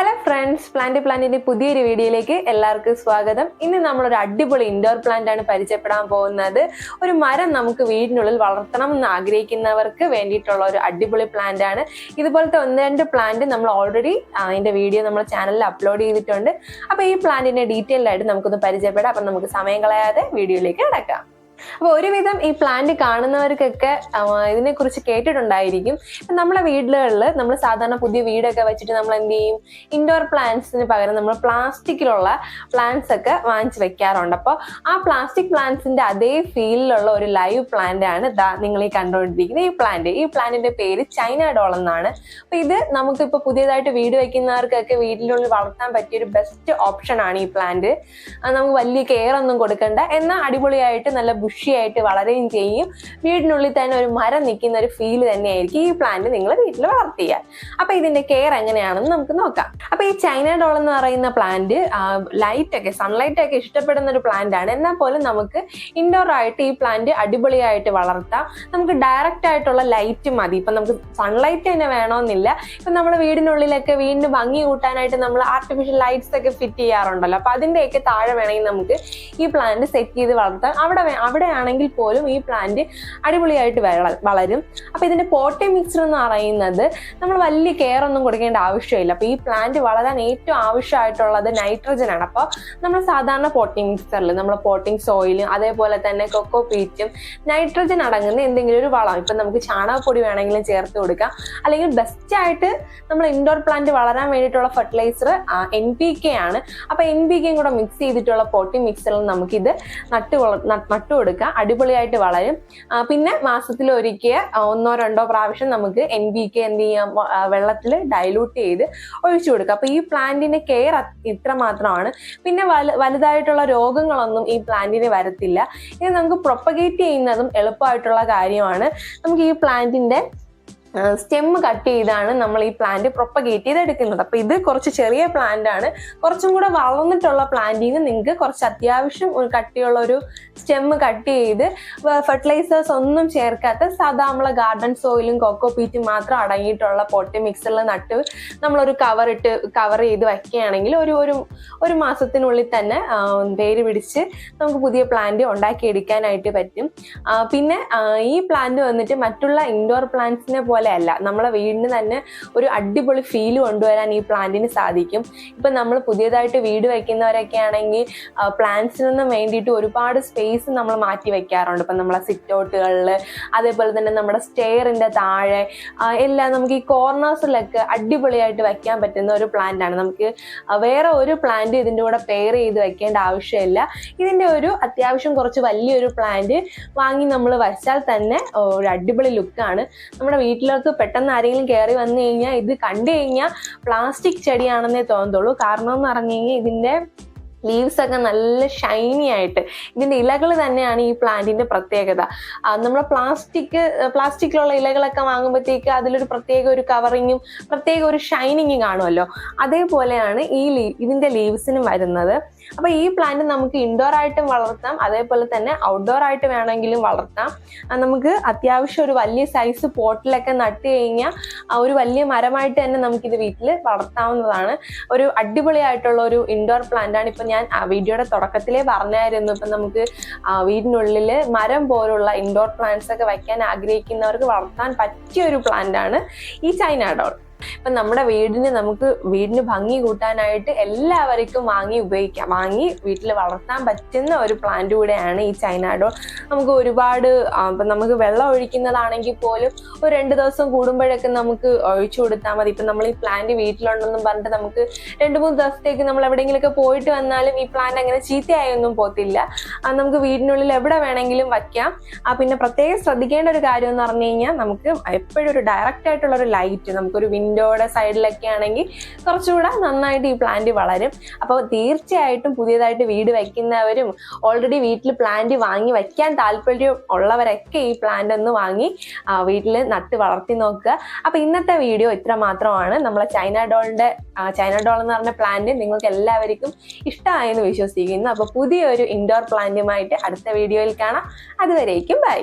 Hello friends plant പ്ലാന്റിന്റെ പുതിയൊരു വീഡിയോയിലേക്ക് എല്ലാവർക്കും സ്വാഗതം. ഇന്ന് നമ്മളൊരു അടിപൊളി ഇൻഡോർ പ്ലാന്റ് ആണ് പരിചയപ്പെടാൻ പോകുന്നത്. ഒരു മരം നമുക്ക് വീടിനുള്ളിൽ വളർത്തണം എന്ന് ആഗ്രഹിക്കുന്നവർക്ക് വേണ്ടിയിട്ടുള്ള ഒരു അടിപൊളി പ്ലാന്റ് ആണ്. ഇതുപോലത്തെ ഒന്ന് രണ്ട് പ്ലാന്റ് നമ്മൾ ഓൾറെഡി അതിന്റെ വീഡിയോ നമ്മുടെ ചാനലിൽ അപ്ലോഡ് ചെയ്തിട്ടുണ്ട്. അപ്പൊ ഈ പ്ലാന്റിന്റെ ഡീറ്റെയിൽഡ് ആയിട്ട് നമുക്കൊന്ന് പരിചയപ്പെടാം. അപ്പൊ നമുക്ക് സമയം കളയാതെ വീഡിയോയിലേക്ക് കിടക്കാം അപ്പൊ ഒരുവിധം ഈ പ്ലാന്റ് കാണുന്നവർക്കൊക്കെ ഇതിനെ കുറിച്ച് കേട്ടിട്ടുണ്ടായിരിക്കും. ഇപ്പം നമ്മളെ വീടുകളിൽ നമ്മൾ സാധാരണ പുതിയ വീടൊക്കെ വെച്ചിട്ട് നമ്മൾ എന്ത് ചെയ്യും? ഇൻഡോർ പ്ലാന്റ്സിന് പകരം നമ്മൾ പ്ലാസ്റ്റിക്കിലുള്ള പ്ലാന്റ്സ് ഒക്കെ വാങ്ങിച്ച് വെക്കാറുണ്ട്. അപ്പോൾ ആ പ്ലാസ്റ്റിക് പ്ലാന്റ്സിന്റെ അതേ ഫീലിലുള്ള ഒരു ലൈവ് പ്ലാന്റ് ആണ് നിങ്ങൾ ഈ കണ്ടുകൊണ്ടിരിക്കുന്നത്. ഈ പ്ലാന്റ് ഈ പ്ലാന്റിന്റെ പേര് ചൈന ഡോൾ എന്നാണ്. അപ്പൊ ഇത് നമുക്കിപ്പോൾ പുതിയതായിട്ട് വീട് വെക്കുന്നവർക്കൊക്കെ വീട്ടിനുള്ളിൽ വളർത്താൻ പറ്റിയ ഒരു ബെസ്റ്റ് ഓപ്ഷൻ ആണ് ഈ പ്ലാന്റ് നമുക്ക് വലിയ കെയർ ഒന്നും കൊടുക്കണ്ട. എന്നാൽ അടിപൊളിയായിട്ട് നല്ല ബുഷിയായിട്ട് വളരുകയും ചെയ്യും. വീടിനുള്ളിൽ തന്നെ ഒരു മരം നിൽക്കുന്ന ഒരു ഫീൽ തന്നെയായിരിക്കും ഈ പ്ലാന്റ് നിങ്ങൾ വീട്ടിൽ വളർത്തിയ അപ്പൊ ഇതിന്റെ കെയർ എങ്ങനെയാണെന്ന് നമുക്ക് നോക്കാം. അപ്പൊ ഈ ചൈന ഡോൾ എന്ന് പറയുന്ന പ്ലാന്റ് ലൈറ്റ് ഒക്കെ സൺലൈറ്റ് ഒക്കെ ഇഷ്ടപ്പെടുന്ന ഒരു പ്ലാന്റ് ആണ്. എന്നാൽ പോലും നമുക്ക് ഇൻഡോർ ആയിട്ട് ഈ പ്ലാന്റ് അടിപൊളിയായിട്ട് വളർത്താം. നമുക്ക് ഡയറക്റ്റ് ആയിട്ടുള്ള ലൈറ്റ് മതി. ഇപ്പൊ നമുക്ക് സൺലൈറ്റ് തന്നെ വേണമെന്നില്ല. ഇപ്പൊ നമ്മുടെ വീടിനുള്ളിലൊക്കെ വീണ്ടും ഭംഗി കൂട്ടാനായിട്ട് നമ്മൾ ആർട്ടിഫിഷ്യൽ ലൈറ്റ്സ് ഒക്കെ ഫിറ്റ് ചെയ്യാറുണ്ടല്ലോ. അപ്പൊ അതിന്റെയൊക്കെ താഴെ വേണമെങ്കിൽ നമുക്ക് ഈ പ്ലാന്റ് സെറ്റ് ചെയ്ത് വളർത്താം. അവിടെ അവിടെ ആണെങ്കിൽ പോലും ഈ പ്ലാന്റ് അടിപൊളിയായിട്ട് വളരും. അപ്പൊ ഇതിന്റെ പോട്ടി മിക്സർ എന്ന് പറയുന്നത് നമ്മൾ വലിയ കെയർ ഒന്നും കൊടുക്കേണ്ട ആവശ്യമില്ല. അപ്പൊ ഈ പ്ലാന്റ് വളരാൻ ഏറ്റവും ആവശ്യമായിട്ടുള്ളത് നൈട്രജൻ ആണ്. അപ്പോൾ നമ്മൾ സാധാരണ പോട്ടിംഗ് മിക്സറിൽ നമ്മൾ പോട്ടിംഗ് സോയിലും അതേപോലെ തന്നെ കൊക്കോ പീറ്റും നൈട്രജൻ അടങ്ങുന്ന എന്തെങ്കിലും ഒരു വളം. ഇപ്പൊ നമുക്ക് ചാണകപ്പൊടി വേണമെങ്കിലും ചേർത്ത് കൊടുക്കാം. അല്ലെങ്കിൽ ബെസ്റ്റ് ആയിട്ട് നമ്മൾ ഇൻഡോർ പ്ലാന്റ് വളരാൻ വേണ്ടിയിട്ടുള്ള ഫെർട്ടിലൈസർ എൻ പി കെ ആണ്. അപ്പൊ എൻ പി കെയും കൂടെ മിക്സ് ചെയ്തിട്ടുള്ള പോട്ടിംഗ് മിക്സറിൽ നമുക്കിത് നട്ട് നട്ടു കൊടുക്കാം അടിപൊളിയായിട്ട് വളരും. പിന്നെ മാസത്തിൽ ഒരിക്കൽ ഒന്നോ രണ്ടോ പ്രാവശ്യം നമുക്ക് എൻ ബി കെ എന്ത് ചെയ്യാം വെള്ളത്തിൽ ഡൈലൂട്ട് ചെയ്ത് ഒഴിച്ചു കൊടുക്കുക. അപ്പൊ ഈ പ്ലാന്റിന്റെ കെയർ ഇത്ര മാത്രമാണ്. പിന്നെ വലു വലുതായിട്ടുള്ള രോഗങ്ങളൊന്നും ഈ പ്ലാന്റിന് വരത്തില്ല. ഇത് നമുക്ക് പ്രൊപ്പഗേറ്റ് ചെയ്യുന്നതും എളുപ്പമായിട്ടുള്ള കാര്യമാണ്. നമുക്ക് ഈ പ്ലാന്റിന്റെ സ്റ്റെം കട്ട് ചെയ്താണ് നമ്മൾ ഈ പ്ലാന്റ് പ്രൊപ്പഗേറ്റ് ചെയ്ത് എടുക്കുന്നത് അപ്പൊ ഇത് കുറച്ച് ചെറിയ പ്ലാന്റ് ആണ്. കുറച്ചും കൂടെ വളർന്നിട്ടുള്ള നിന്ന് നിങ്ങൾക്ക് കുറച്ച് അത്യാവശ്യം കട്ടിയുള്ള ഒരു സ്റ്റെം കട്ട് ചെയ്ത് ഫെർട്ടിലൈസേഴ്സ് ഒന്നും ചേർക്കാത്ത സാധാ നമ്മളെ ഗാർഡൻ സോയിലും കൊക്കോ പീറ്റും മാത്രം അടങ്ങിയിട്ടുള്ള പൊട്ടി മിക്സറിൽ നട്ട് നമ്മളൊരു കവർ ഇട്ട് കവർ ചെയ്ത് വയ്ക്കുകയാണെങ്കിൽ ഒരു ഒരു ഒരു മാസത്തിനുള്ളിൽ തന്നെ വേര് പിടിച്ച് നമുക്ക് പുതിയ പ്ലാന്റ് ഉണ്ടാക്കിയെടുക്കാനായിട്ട് പറ്റും. പിന്നെ ഈ പ്ലാന്റ് വന്നിട്ട് മറ്റുള്ള ഇൻഡോർ പ്ലാന്റ്സിനെ പോലെ അല്ല നമ്മളെ വീടിന് തന്നെ ഒരു അടിപൊളി ഫീൽ കൊണ്ടുവരാൻ ഈ പ്ലാന്റിന് സാധിക്കും. ഇപ്പം നമ്മൾ പുതിയതായിട്ട് വീട് വയ്ക്കുന്നവരൊക്കെ ആണെങ്കിൽ പ്ലാന്റ്സിനൊന്നും വേണ്ടിയിട്ട് ഒരുപാട് സ്പേസ് നമ്മൾ മാറ്റി വെക്കാറുണ്ട്. ഇപ്പം നമ്മളെ സിറ്റ് ഔട്ടുകളിൽ അതേപോലെ തന്നെ നമ്മുടെ സ്റ്റെയറിന്റെ താഴെ എല്ലാം നമുക്ക് ഈ കോർണേഴ്സിലൊക്കെ അടിപൊളിയായിട്ട് വെക്കാൻ പറ്റുന്ന ഒരു പ്ലാന്റ് ആണ്. നമുക്ക് വേറെ ഒരു പ്ലാന്റ് ഇതിന്റെ കൂടെ പെയർ ചെയ്ത് വെക്കേണ്ട ആവശ്യമില്ല. ഇതിന്റെ ഒരു അത്യാവശ്യം കുറച്ച് വലിയൊരു പ്ലാന്റ് വാങ്ങി നമ്മൾ വച്ചാൽ തന്നെ ഒരു അടിപൊളി ലുക്കാണ് നമ്മുടെ വീട്ടിലേക്ക് പെട്ടെന്ന് ആരെങ്കിലും കയറി വന്നു കഴിഞ്ഞാൽ ഇത് കണ്ടു കഴിഞ്ഞാൽ പ്ലാസ്റ്റിക് ചെടിയാണെന്നേ തോന്നത്തുള്ളൂ. കാരണം എന്ന് പറഞ്ഞു കഴിഞ്ഞാൽ ഇതിന്റെ ലീവ്സ് ഒക്കെ നല്ല ഷൈനി ആയിട്ട്. ഇതിന്റെ ഇലകൾ തന്നെയാണ് ഈ പ്ലാന്റിന്റെ പ്രത്യേകത. നമ്മൾ പ്ലാസ്റ്റിക് പ്ലാസ്റ്റിക്കിലുള്ള ഇലകളൊക്കെ വാങ്ങുമ്പോഴത്തേക്ക് അതിലൊരു പ്രത്യേക ഒരു കവറിങ്ങും പ്രത്യേക ഒരു ഷൈനിങ്ങും കാണുമല്ലോ. അതേപോലെയാണ് ഈ ലീ ഇതിന്റെ ലീവ്സിനും വരുന്നത്. അപ്പൊ ഈ പ്ലാന്റ് നമുക്ക് ഇൻഡോർ ആയിട്ടും വളർത്താം. അതേപോലെ തന്നെ ഔട്ട്ഡോർ ആയിട്ട് വേണമെങ്കിലും വളർത്താം. നമുക്ക് അത്യാവശ്യം ഒരു വലിയ സൈസ് പോട്ടിലൊക്കെ നട്ട് കഴിഞ്ഞാൽ ഒരു വലിയ മരമായിട്ട് തന്നെ നമുക്കിത് വീട്ടിൽ വളർത്താവുന്നതാണ്. ഒരു അടിപൊളിയായിട്ടുള്ള ഒരു ഇൻഡോർ പ്ലാന്റ് ആണ്. ഇപ്പൊ ഞാൻ വീഡിയോയുടെ തുടക്കത്തിലേ പറഞ്ഞായിരുന്നു. ഇപ്പൊ നമുക്ക് വീടിനുള്ളിൽ മരം പോലുള്ള ഇൻഡോർ പ്ലാന്റ്സ് ഒക്കെ വയ്ക്കാൻ ആഗ്രഹിക്കുന്നവർക്ക് വളർത്താൻ പറ്റിയ ഒരു പ്ലാന്റ് ആണ് ഈ ചൈന ഡോൾ ഇപ്പൊ നമ്മുടെ വീടിന് നമുക്ക് വീടിന് ഭംഗി കൂട്ടാനായിട്ട് എല്ലാവർക്കും വാങ്ങി ഉപയോഗിക്കാം. വാങ്ങി വീട്ടിൽ വളർത്താൻ പറ്റുന്ന ഒരു പ്ലാന്റ് കൂടെയാണ് ഈ ചൈനാഡോ നമുക്ക് ഒരുപാട് ഇപ്പൊ നമുക്ക് വെള്ളം ഒഴിക്കുന്നതാണെങ്കിൽ പോലും ഒരു രണ്ട് ദിവസം കൂടുമ്പോഴൊക്കെ നമുക്ക് ഒഴിച്ചു കൊടുത്താൽ മതി. ഇപ്പൊ നമ്മൾ ഈ പ്ലാന്റ് വീട്ടിലുണ്ടെന്നും പറഞ്ഞിട്ട് നമുക്ക് രണ്ട് മൂന്ന് ദിവസത്തേക്ക് നമ്മൾ എവിടെയെങ്കിലുമൊക്കെ പോയിട്ട് വന്നാലും ഈ പ്ലാന്റ് അങ്ങനെ ചീത്തയായൊന്നും പോത്തില്ല നമുക്ക് വീടിനുള്ളിൽ എവിടെ വേണമെങ്കിലും വയ്ക്കാം. ആ പിന്നെ പ്രത്യേകം ശ്രദ്ധിക്കേണ്ട ഒരു കാര്യം എന്ന് പറഞ്ഞു കഴിഞ്ഞാൽ നമുക്ക് എപ്പോഴും ഒരു ഡയറക്റ്റ് ആയിട്ടുള്ള ഒരു ലൈറ്റ് നമുക്കൊരു വിൻഡോയുടെ സൈഡിലൊക്കെ ആണെങ്കിൽ കുറച്ചുകൂടെ നന്നായിട്ട് ഈ പ്ലാന്റ് വളരും. അപ്പോൾ തീർച്ചയായിട്ടും പുതിയതായിട്ട് വീട് വയ്ക്കുന്നവരും ഓൾറെഡി വീട്ടിൽ പ്ലാന്റ് വാങ്ങി വയ്ക്കാൻ താല്പര്യം ഉള്ളവരൊക്കെ ഈ പ്ലാന്റ് ഒന്ന് വാങ്ങി വീട്ടിൽ നട്ട് വളർത്തി നോക്കുക. അപ്പോൾ ഇന്നത്തെ വീഡിയോ ഇത്ര മാത്രമാണ്. നമ്മളെ ചൈന ഡോളിന്റെ ചൈന ഡോൾ എന്ന് പറഞ്ഞ പ്ലാന്റ് നിങ്ങൾക്ക് എല്ലാവർക്കും ഇഷ്ടമായെന്ന് വിശ്വസിക്കുന്നു. അപ്പോൾ പുതിയൊരു ഇൻഡോർ പ്ലാന്റുമായിട്ട് അടുത്ത വീഡിയോയിൽ കാണാം. അതുവരേക്കും ബൈ.